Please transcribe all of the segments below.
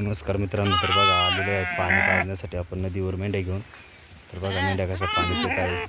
नमस्कार मित्रांनो तर बघा आलेले आहे पाणी पाजण्यासाठी आपण नदीवर मेंढ्या घेऊन. तर बघा मेंढ्या कशा पाणी पित आहे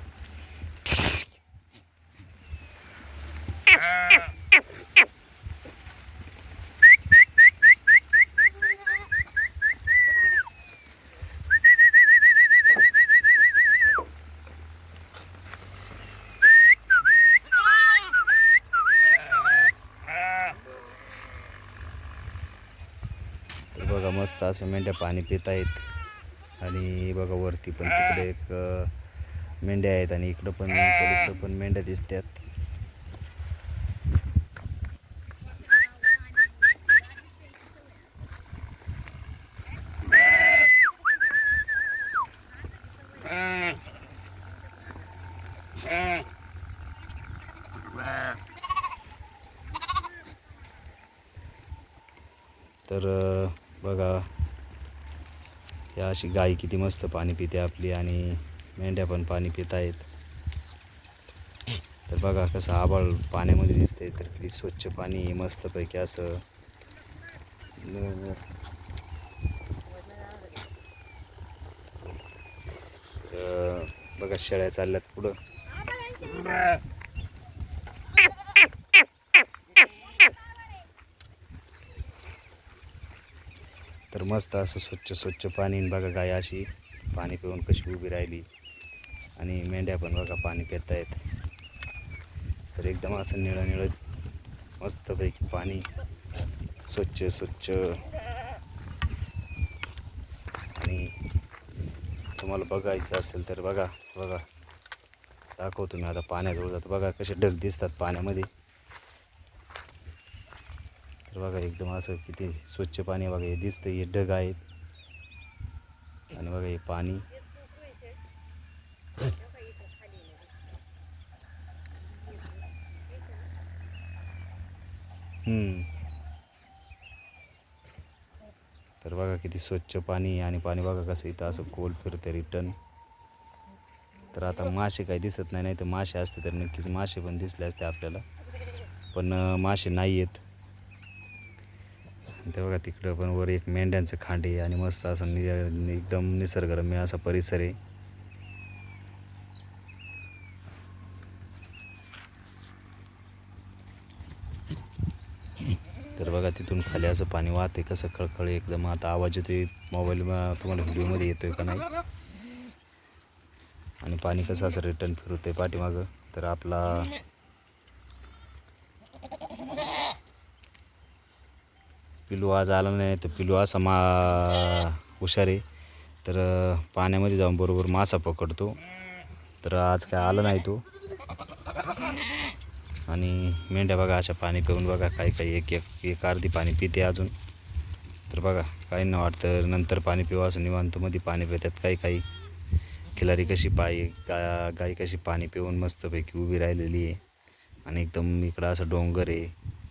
तर बघा मस्त असे मेंढ्या पाणी पित आहेत आणि बघा वरती पण तिकडे एक मेंढ्या आहेत आणि इकडं पण इकडं पण मेंढ्या दिसतात तर बघा. या अशी गाई किती मस्त पाणी पिते आपली आणि मेंढ्या पण पाणी पित आहेत तर बघा कसं आबाळ पाण्यामध्ये दिसते तर किती स्वच्छ पाणी मस्तपैकी असं. बघा शेळ्या चालल्यात पुढं. तर मस्त असं स्वच्छ स्वच्छ पाणी आणि बघा गाय अशी पाणी पिऊन कशी उभी राहिली. आणि मेंढ्या पण बघा पाणी पित आहेत तर एकदम असं निळं निळं मस्तपैकी पाणी स्वच्छ स्वच्छ. आणि तुम्हाला बघायचं असेल तर बघा बघा. दाखवतो मी आता पाण्याजवळ. जातो बघा कसे ढग दिसतात पाण्यामध्ये. तर बघा एकदम असं किती स्वच्छ पाणी बघा हे दिसतं हे ढग आहेत. आणि बघा हे पाणी. तर बघा किती स्वच्छ पाणी आणि पाणी बघा कसं इथं असं कोल फिरतं रिटर्न. तर आता मासे काही दिसत नाही नाही तर मासे असते तर नक्कीच मासे पण दिसले असते आपल्याला. पण मासे नाही आहेत. ते बघा तिकडं पण वर एक मेंढ्यांचं खांडे आणि मस्त असं नि एकदम निसर्गरम्य असा परिसर आहे. तर बघा तिथून खाली असं पाणी वाहते कसं खळखळ एकदम. आता आवाज येतोय मोबाईल तुम्हाला व्हिडिओमध्ये येतोय का नाही? आणि पाणी कसं असं रिटर्न फिरतंय पाठीमागं. तर आपला पिलू आज आला नाही तर पिलू असा मा हुशार आहे. तर पाण्यामध्ये जाऊन बरोबर मासा पकडतो. तर आज काय आला नाही तो. आणि मेंढ्या बघा अशा पाणी पिऊन बघा काही काही एक एक एक अर्धी पाणी पिते अजून. तर बघा काही न वाटतं. नंतर पाणी पिवा असं निवांतमध्ये पाणी पितात काही काही. खिलारी कशी पाय गा गाई कशी पाणी पिऊन मस्तपैकी उभी राहिलेली आहे. आणि एकदम इकडं असं डोंगर आहे.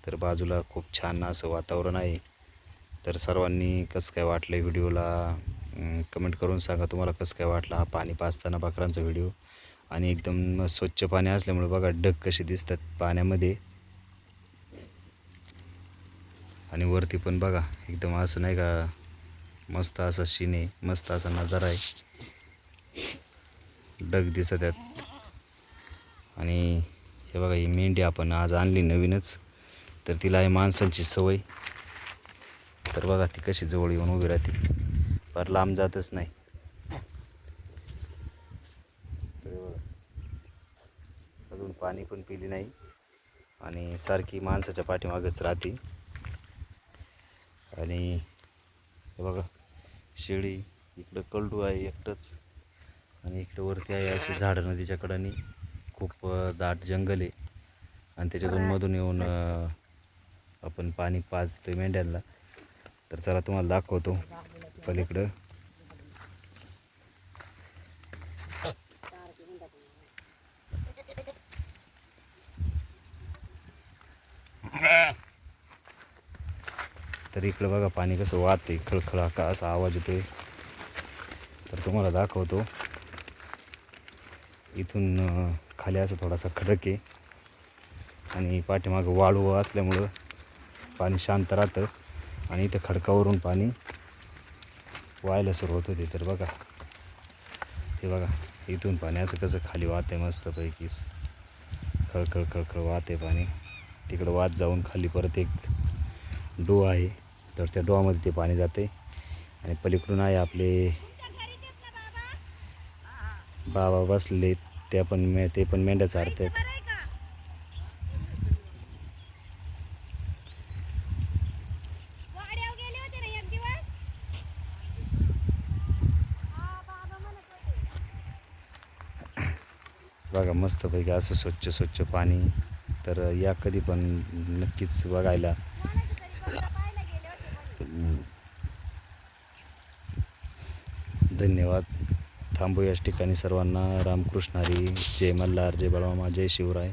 तर बाजूला खूप छान असं वातावरण आहे. तर सर्वांनी कसं काय वाटलं व्हिडिओला? कमेंट करून सांगा तुम्हाला कसं काय वाटलं हा पाणी पाजताना बकरांचा व्हिडिओ? आणि एकदम स्वच्छ पाणी असल्यामुळे बघा डग कसे दिसतात पाण्यामध्ये. आणि वरती पण बघा एकदम असं नाही का मस्त असा सीन आहे मस्त असा नजारा आहे. डग दिसत आहेत. आणि हे बघा ही मेंढी आपण आज आणली नवीनच. तर तिला आहे माणसांची सवय. तर बघा ती कशी जवळ येऊन उभी राहते. फार लांब जातच नाही. तर अजून पाणी पण पिली नाही. आणि सारखी माणसाच्या पाठीमागच राहते. आणि बघा शेळी इकडं कलडू आहे एकटंच. आणि इकडं वरती आहे अशी झाडं नदीच्या कडाने. खूप दाट जंगल आहे. आणि त्याच्यातून मधून येऊन आपण पाणी पाजतो मेंढ्यांना. तर चला तुम्हाला दाखवतो पलीकडं. तर इकडं बघा पाणी कसं वाहते खळखळा का असा आवाज येतोय. तर तुम्हाला दाखवतो. इथून खाली असं थोडासा खडक आहे. आणि पाठीमागं वाळू असल्यामुळं पाणी शांत राहतं. आणि इथं खडकावरून पाणी व्हायला सुरुवात होते तर बघा. हे बघा इथून पाण्याचं कसं खाली वाहते मस्तपैकी. खळखळ खळखळ वाहते पाणी. तिकडं वाहत जाऊन खाली परत एक डो आहे. तर त्या डोहामध्ये ते पाणी जाते आणि पलीकडून आहे आपले बाबा बसले त्या पण मे ते पण मेंढ्या चारतात वाड्यावर गेले होते ना एक दिवस हा बाबा म्हणत होते बघा मस्तपैकी असं स्वच्छ स्वच्छ पाणी. तर या कधी पण नक्कीच बघायला. धन्यवाद. थांबू याच ठिकाणी सर्वांना. रामकृष्ण हरी. जय मल्हार. जय बळवामा जय शिवराय.